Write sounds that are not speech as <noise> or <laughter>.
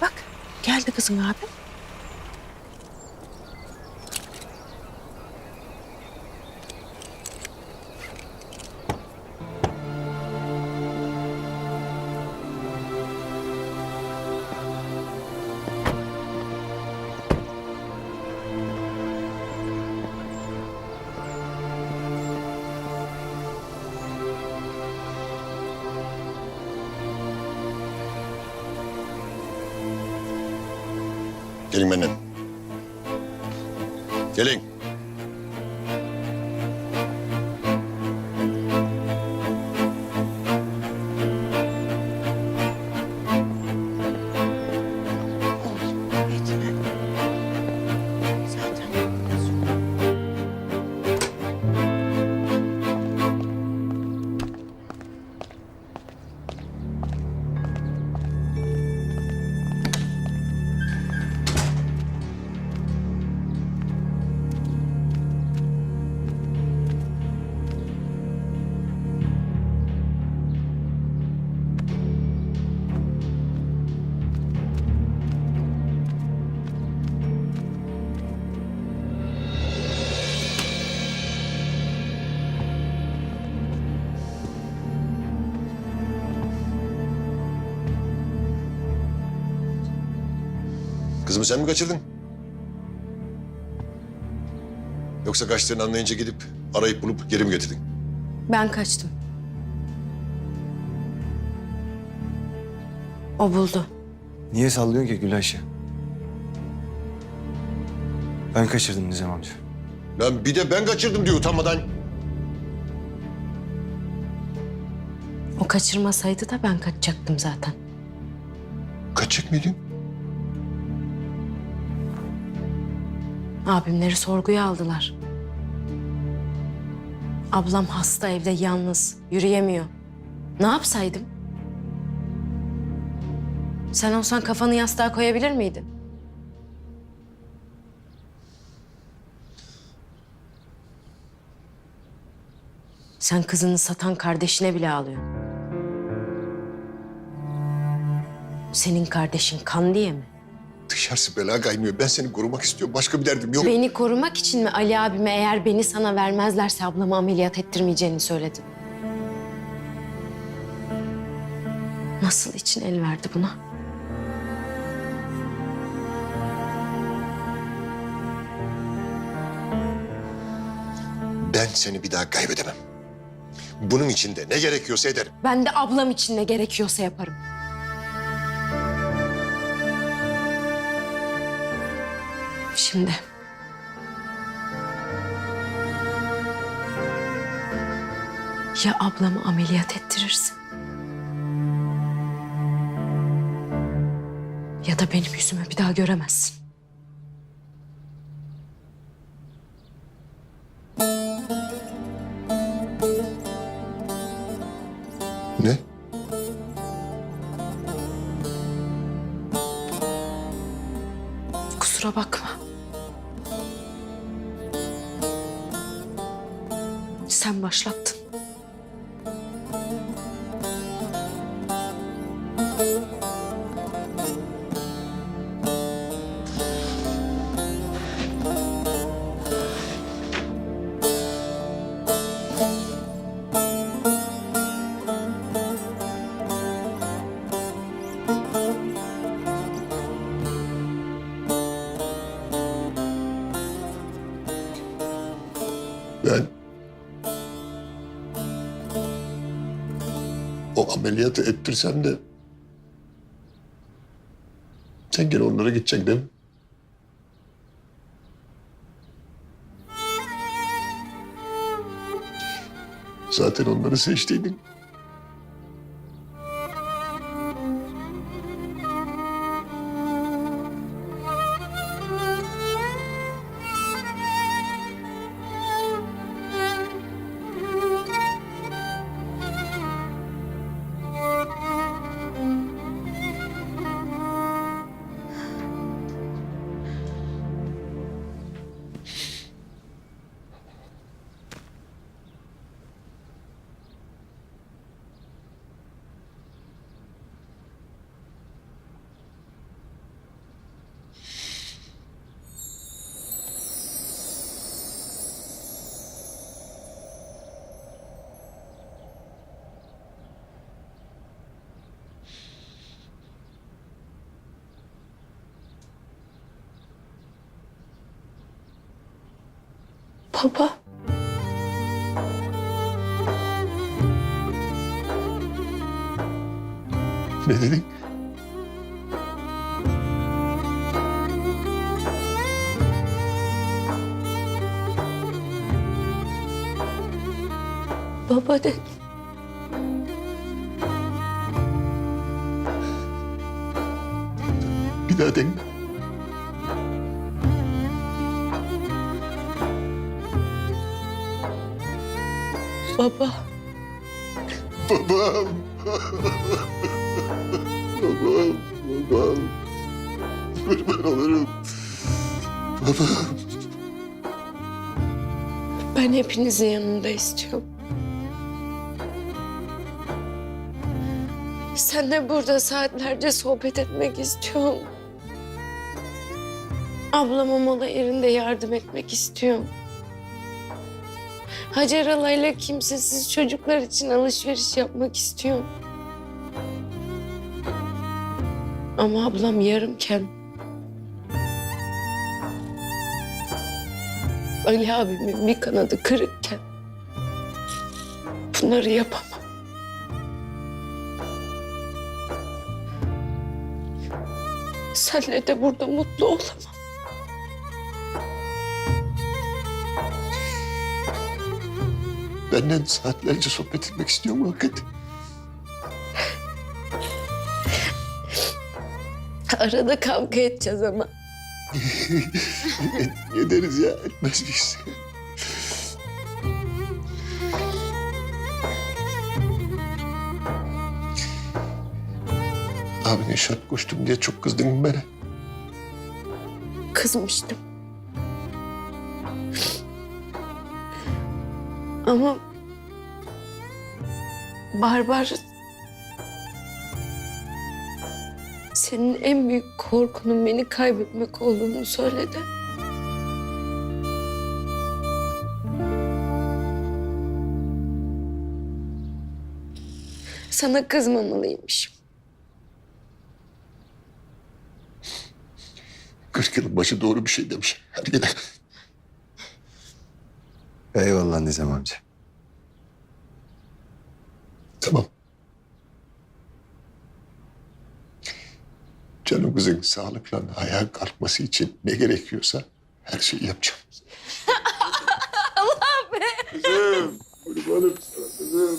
Bak geldi kızın abi. Gelin benimle. Gelin. Kızımı sen mi kaçırdın? Yoksa kaçtığını anlayınca gidip arayıp bulup geri mi getirdin? Ben kaçtım. O buldu. Niye sallıyorsun ki Gülayşe? Ben kaçırdım Nizam amca. Lan bir de ben kaçırdım diyor utanmadan. O kaçırmasaydı da ben kaçacaktım zaten. Kaçacak mıydın? Abimleri sorguya aldılar. Ablam hasta evde yalnız, yürüyemiyor. Ne yapsaydım? Sen olsan kafanı yastığa koyabilir miydin? Sen kızını satan kardeşine bile ağlıyorsun. Senin kardeşin kan diye mi? Dışarısı bela kaynıyor. Ben seni korumak istiyorum. Başka bir derdim yok. Beni korumak için mi Ali abime eğer beni sana vermezlerse ablama ameliyat ettirmeyeceğini söyledin? Nasıl için el verdi buna? Ben seni bir daha kaybedemem. Bunun için de ne gerekiyorsa ederim. Ben de ablam için ne gerekiyorsa yaparım. Şimdi. Ya ablamı ameliyat ettirirsin. Ya da benim yüzümü bir daha göremezsin. Ne? Kusura bakma. Sen başlattın. Ameliyatı ettirsem de... Sen gene onlara gideceksin değil mi? Zaten onları seçtiydin. Baba. Ne dedin? Baba de. Bir daha dene. Baba. Babam. babam, babam. Kurban olurum. Babam. Ben hepinizin yanında istiyorum. Seninle burada saatlerce sohbet etmek istiyorum. Ablama mola yerinde yardım etmek istiyorum. Hacer Alay'la kimsesiz çocuklar için alışveriş yapmak istiyorum. Ama ablam yarımken... Ali abimin bir kanadı kırıkken... Bunları yapamam. Senle de burada mutlu olamam. Benden saatlerce sohbet etmek istiyor mu hakikaten? Arada kavga edeceğiz ama. <laughs> Ederiz ya, etmez miyiz? Abine şart koştum diye çok kızdın bana. Kızmıştım. Ama Barbar senin en büyük korkunun beni kaybetmek olduğunu söyledi. Sana kızmamalıymışım. 40 yılın başı doğru bir şey demiş. Hadi gidelim. Eyvallah Nizam amca. Tamam. Canım kızın sağlıkla ayağa kalkması için ne gerekiyorsa her şeyi yapacağım. <laughs> Allah be. Kızım, kurbanım sana kızım.